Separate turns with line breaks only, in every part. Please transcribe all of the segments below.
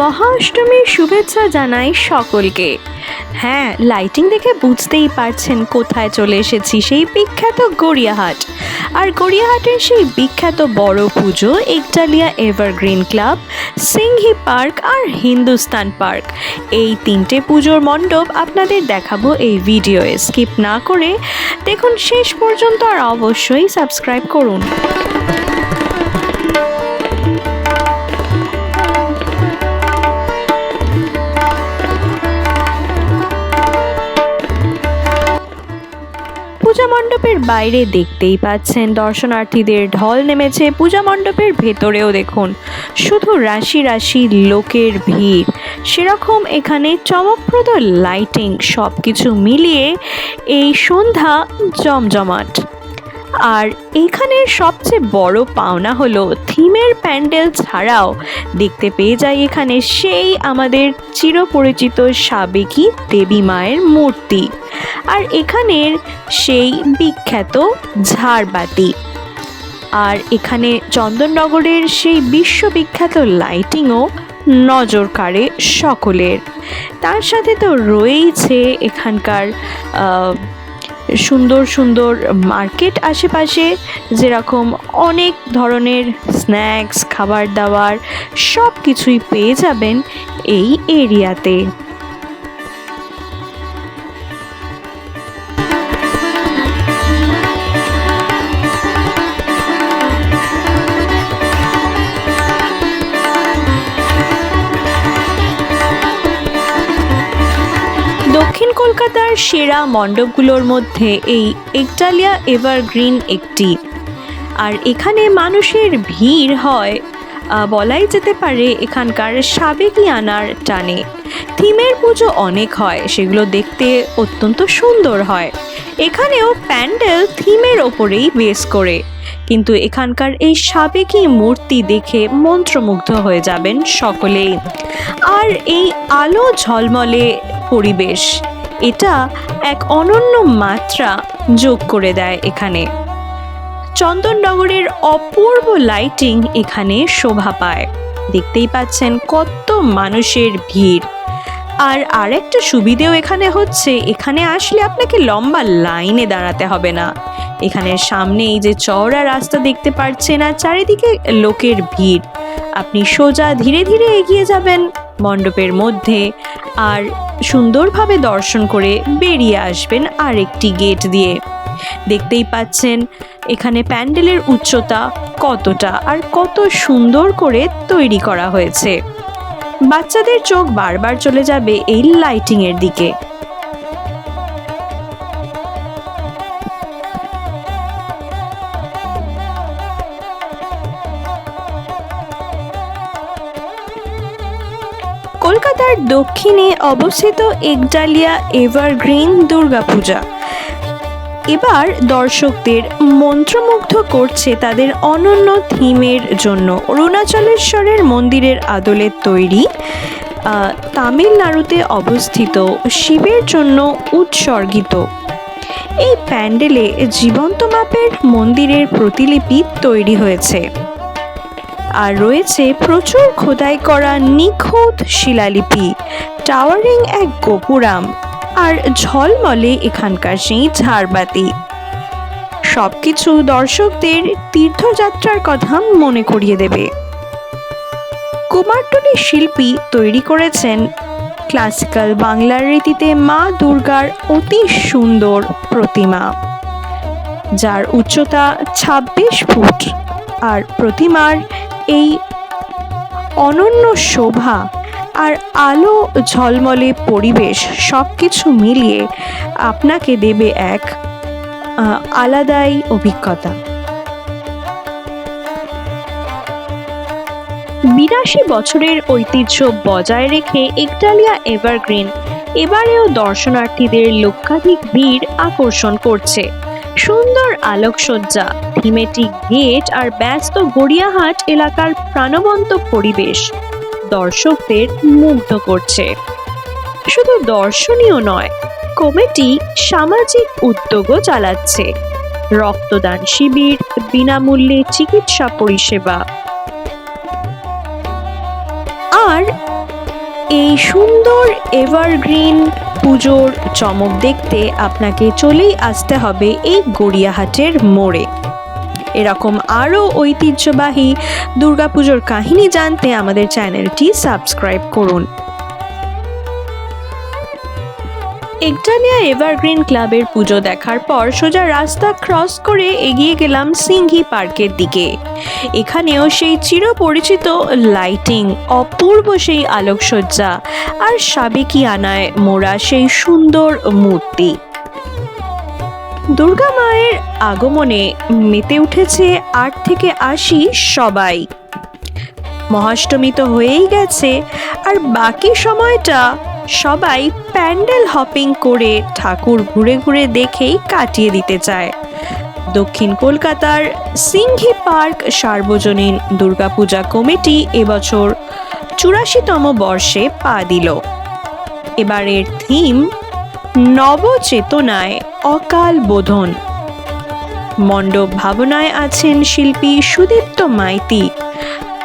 মহা অষ্টমীর শুভেচ্ছা জানাই সকলকে। হ্যাঁ লাইটিং দেখে বুঝতেই পারছেন কোথায় চলে এসেছি সেই বিখ্যাত গড়িয়াহাট। আর গড়িয়াহাটের সেই বিখ্যাত বড় পুজো Ekdalia Evergreen Club, Singhi Park আর হিন্দুস্তান পার্ক। এই তিনটে পুজোর মণ্ডপ আপনাদের দেখাবো এই ভিডিওয়ে। স্কিপ না করে দেখুন শেষ পর্যন্ত আর অবশ্যই সাবস্ক্রাইব করুন। মণ্ডপের বাইরে দেখতেই পাচ্ছেন দর্শনার্থীদের ঢল নেমেছে পূজা মণ্ডপের ভেতরেও দেখুন। শুধু রাশি রাশি লোকের ভিড়। সেরকম এখানে চমকপ্রদ লাইটিং সব কিছু মিলিয়ে এই সন্ধ্যা জমজমাট। আর এখানের সবচেয়ে বড় পাওনা হলো থিমের প্যান্ডেল ছাড়াও দেখতে পেয়ে যাই এখানে সেই আমাদের চিরপরিচিত সাবেকি দেবী মায়ের মূর্তি। আর এখানের সেই বিখ্যাত ঝাড়বাতি। আর এখানে চন্দননগরের সেই বিশ্ববিখ্যাত লাইটিংও নজর কাড়ে সকলের। তার সাথে তো রয়েইছে এখানকার সুন্দর সুন্দর মার্কেট আশেপাশে, যেরকম অনেক ধরনের স্ন্যাক্স, খাবার দাবার সব কিছুই পেয়ে যাবেন এই এরিয়াতে। কলকাতার সেরা মণ্ডপগুলোর মধ্যে এই একটালিয়া এভারগ্রিন একটি। আর এখানে মানুষের ভিড় হয় বলাই যেতে পারে এখানকার সাবেকি আনার টানে। থিমের পুজো অনেক হয়, সেগুলো দেখতে অত্যন্ত সুন্দর হয়। এখানেও প্যান্ডেল থিমের ওপরেই বেস করে। কিন্তু এখানকার এই সাবেকি মূর্তি দেখে মন্ত্রমুগ্ধ হয়ে যাবেন সকলেই। আর এই আলো ঝলমলে পরিবেশ। এটা এক অনন্য মাত্রা যোগ করে দেয় এখানে। চন্দননগরের অপূর্ব লাইটিং এখানে শোভা পায়। দেখতেই পাচ্ছেন কত মানুষের ভিড়। আর আরেকটা সুবিধেও এখানে হচ্ছে, এখানে আসলে আপনাকে লম্বা লাইনে দাঁড়াতে হবে না। এখানে সামনে এই যে চওড়া রাস্তা দেখতে পাচ্ছেন আর চারিদিকে লোকের ভিড়। আপনি সোজা ধীরে ধীরে এগিয়ে যাবেন। মণ্ডপের মধ্যে আর সুন্দরভাবে দর্শন করে বেরিয়ে আসবেন আরেকটি গেট দিয়ে। দেখতেই পাচ্ছেন এখানে প্যান্ডেলের উচ্চতা কতটা আর কত সুন্দর করে তৈরি করা হয়েছে। বাচ্চাদের চোখ বারবার চলে যাবে এই লাইটিংয়ের দিকে। কলকাতার দক্ষিণে অবস্থিত একডালিয়া এভারগ্রিন দুর্গাপূজা। এবার দর্শকদের মন্ত্রমুগ্ধ করছে তাদের অনন্য থিমের জন্য। অরুণাচলেশ্বরের মন্দিরের আদলে তৈরি তামিলনাড়ুতে অবস্থিত শিবের জন্য উৎসর্গিত। এই প্যান্ডেলে জীবন্ত মাপের মন্দিরের প্রতিলিপি তৈরি হয়েছে। আর রয়েছে প্রচুর খোদাই করা নিখুঁত শিলালিপি, টাওয়ারিং এক গোপুরাম আর ঝলমলে এখানকার সেই ঝাড়বাতি। সবকিছু দর্শকদের তীর্থযাত্রার কথা মনে করিয়ে দেবে। কুমারটুলি শিল্পী তৈরি করেছেন ক্লাসিক্যাল বাংলার রীতিতে মা দুর্গার অতি সুন্দর প্রতিমা, যার উচ্চতা ২৬ ফুট আর প্রতিমার এই অনন্য শোভা আর আলো ঝলমলে পরিবেশ সব কিছু মিলিয়ে আপনাকে দেবে এক আলাদাই অভিজ্ঞতা। বিরাশি বছরের ঐতিহ্য বজায় রেখে একটালিয়া এভারগ্রিন এবারেও দর্শনার্থীদের লক্ষাধিক ভিড় আকর্ষণ করছে। সুন্দর আলোকসজ্জা থিমেটিক গেট আর ব্যস্ত গড়িয়াহাট এলাকার প্রাণবন্ত পরিবেশ দর্শকদের মুগ্ধ করছে। শুধু দর্শনীয় নয়, কমিটি সামাজিক উদ্যোগও চালাচ্ছে। রক্তদান শিবির, বিনামূল্যে চিকিৎসা পরিষেবা। আর এই সুন্দর এভারগ্রিন পুজোর চমক দেখতে আপনাকে চলেই আসতে হবে এই গড়িয়াহাটের মোড়ে। এরকম আরও ঐতিহ্যবাহী দুর্গাপুজোর কাহিনী জানতে আমাদের চ্যানেলটি সাবস্ক্রাইব করুন। একটালিয়া এভারগ্রিন ক্লাবের পুজো দেখার পর সোজা রাস্তা ক্রস করে এগিয়ে গেলাম সিংহি পার্কের দিকে। এখানেও সেই চিরপরিচিত লাইটিং, অপূর্ব সেই আলোকসজ্জা আর সাবেকি আনায় মোড়া সেই সুন্দর মূর্তি। দুর্গা মায়ের আগমনে মেতে উঠেছে আট থেকে আশি সবাই। মহাষ্টমী তো হয়েই গেছে, আর বাকি সময়টা সবাই প্যান্ডেল হপিং করে ঠাকুর ঘুরে ঘুরে দেখেই কাটিয়ে দিতে চায়। দক্ষিণ কলকাতার সিংহি পার্ক সার্বজনীন দুর্গাপূজা কমিটি এবছর চুরাশিতম বর্ষে পা দিল। এবারের থিম, নবচেতনায় অকাল বোধন। মণ্ডপ ভাবনায় আছেন শিল্পী সুদীপ্ত মাইতি।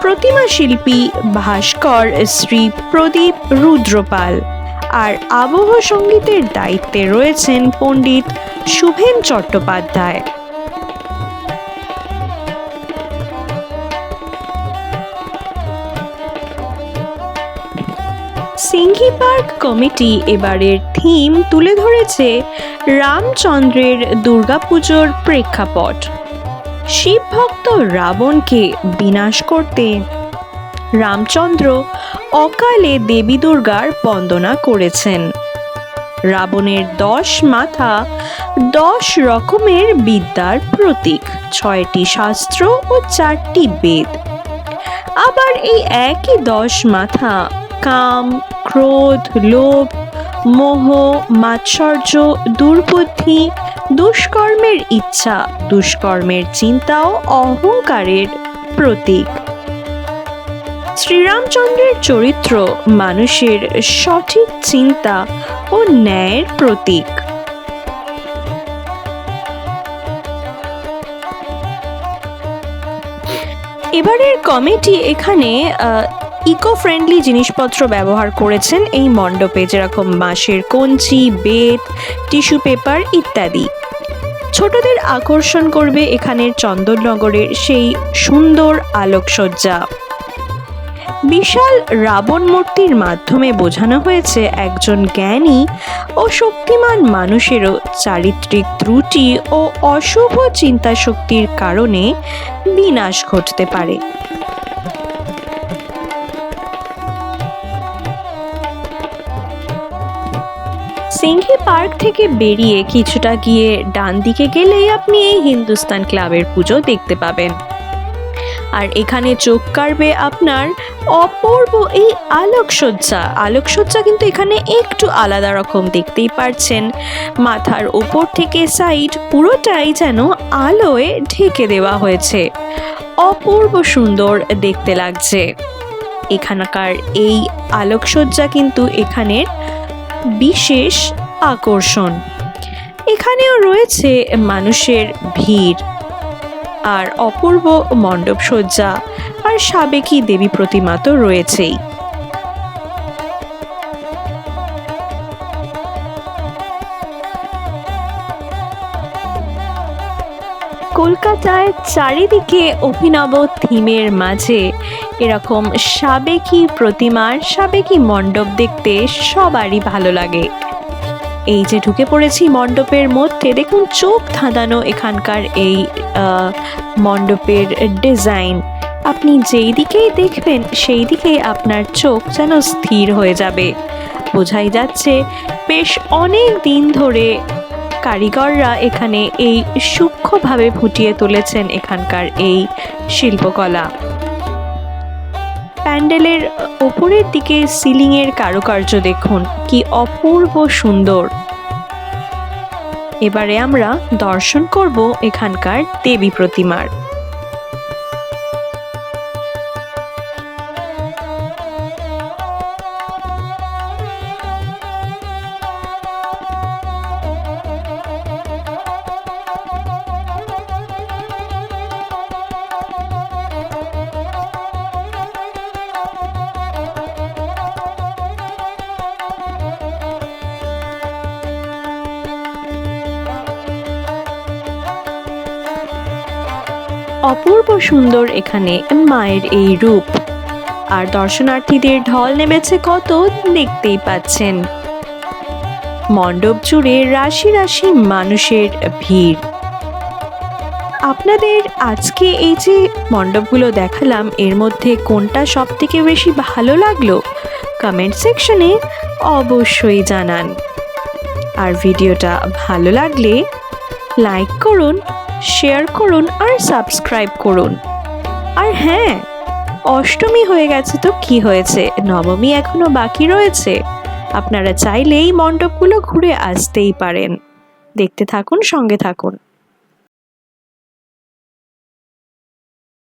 প্রতিমা শিল্পী ভাস্কর শ্রী প্রদীপ রুদ্রপাল। আর আবহ সঙ্গীতের দায়িত্বে রয়েছেন পণ্ডিত শুভেন চট্টোপাধ্যায়। সিংহি পার্ক কমিটি এবারের থিম তুলে ধরেছে রামচন্দ্রের দুর্গাপুজোর প্রেক্ষাপট। শিবভক্ত রাবণকে বিনাশ করতে রামচন্দ্র অকালে দেবী দুর্গার বন্দনা করেছেন। রাবণের দশ মাথা, দশ রকমের বিদ্যার প্রতীক, ছয়টি শাস্ত্র ও চারটি বেদ। আবার এই একই দশ মাথা, কাম, ক্রোধ, লোভ, মোহ, মাৎসর্য, দুর্বুদ্ধি, দুষ্কর্মের ইচ্ছা, দুষ্কর্মের চিন্তা ও অহংকারের প্রতীক। শ্রীরামচন্দ্রের চরিত্র মানুষের সঠিক চিন্তা ও ন্যায়ের প্রতীক। এবারের কমিটি এখানে ইকো ফ্রেন্ডলি জিনিসপত্র ব্যবহার করেছেন এই মণ্ডপে, যেরকম বাঁশের কঞ্চি, বেত, টিস্যু পেপার ইত্যাদি। ছোটদের আকর্ষণ করবে এখানের চন্দননগরের সেই সুন্দর আলোকসজ্জা। বিশাল রাবণ মূর্তির মাধ্যমে বোঝানো হয়েছে একজন জ্ঞানী ও শক্তিমান মানুষেরও চারিত্রিক ত্রুটি ও অশুভ চিন্তাশক্তির কারণে বিনাশ ঘটতে পারে। সিংহি পার্ক থেকে বেরিয়ে কিছুটা গিয়ে ডান দিকে গেলেই আপনি এই হিন্দুস্তান ক্লাবের পুজো দেখতে পাবেন। আর এখানে চোখ কাড়বে আপনার অপূর্ব এই আলোকসজ্জা। আলোকসজ্জা কিন্তু এখানে একটু আলাদা রকম, দেখতেই পারছেন। মাথার ওপর থেকে সাইড পুরোটাই যেন আলোয় ঢেকে দেওয়া হয়েছে। অপূর্ব সুন্দর দেখতে লাগছে। এখানকার এই আলোকসজ্জা কিন্তু এখানের বিশেষ আকর্ষণ। এখানেও রয়েছে মানুষের ভিড়। আর অপূর্ব মণ্ডপ সজ্জা আর সাবেকি দেবী প্রতিমা তো রয়েছেই। কলকাতায় চারিদিকে অভিনব থিমের মাঝে এরকম সাবেকি প্রতিমার সাবেকি মণ্ডপ দেখতে সবারই ভালো লাগে। এই যে ঢুকে পড়েছি মণ্ডপের মধ্যে, দেখুন চোখ ধাঁধানো এখানকার এই মণ্ডপের ডিজাইন। আপনি যেই দিকেই দেখবেন, সেই দিকেই আপনার চোখ যেন স্থির হয়ে যাবে। বোঝাই যাচ্ছে, বেশ অনেক দিন ধরে কারিগররা এখানে এই সূক্ষ্মভাবে ফুটিয়ে তুলেছেন এখানকার এই শিল্পকলা। প্যান্ডেলের ওপরের দিকে সিলিংয়ের কারুকার্য দেখুন, কি অপূর্ব সুন্দর। এবারে আমরা দর্শন করব এখানকার দেবী প্রতিমার। অপূর্ব সুন্দর এখানে মায়ের এই রূপ। আর দর্শনার্থীদের ঢল নেমেছে কত দেখতেই পাচ্ছেন। মণ্ডপ জুড়ে রাশি রাশি মানুষের ভিড়। আপনাদের আজকে এই যে মণ্ডপগুলো দেখালাম, এর মধ্যে কোনটা সব থেকে বেশি ভালো লাগল? কমেন্ট সেকশনে অবশ্যই জানান। আর ভিডিওটা ভালো লাগলে লাইক করুন শেয়ার করুন আর সাবস্ক্রাইব করুন। আর হ্যাঁ অষ্টমী হয়ে গেছে তো কি হয়েছে? নবমী এখনও বাকি রয়েছে। আপনারা চাইলে এই মণ্ডপগুলো ঘুরে আসতেই পারেন। দেখতে থাকুন, সঙ্গে থাকুন।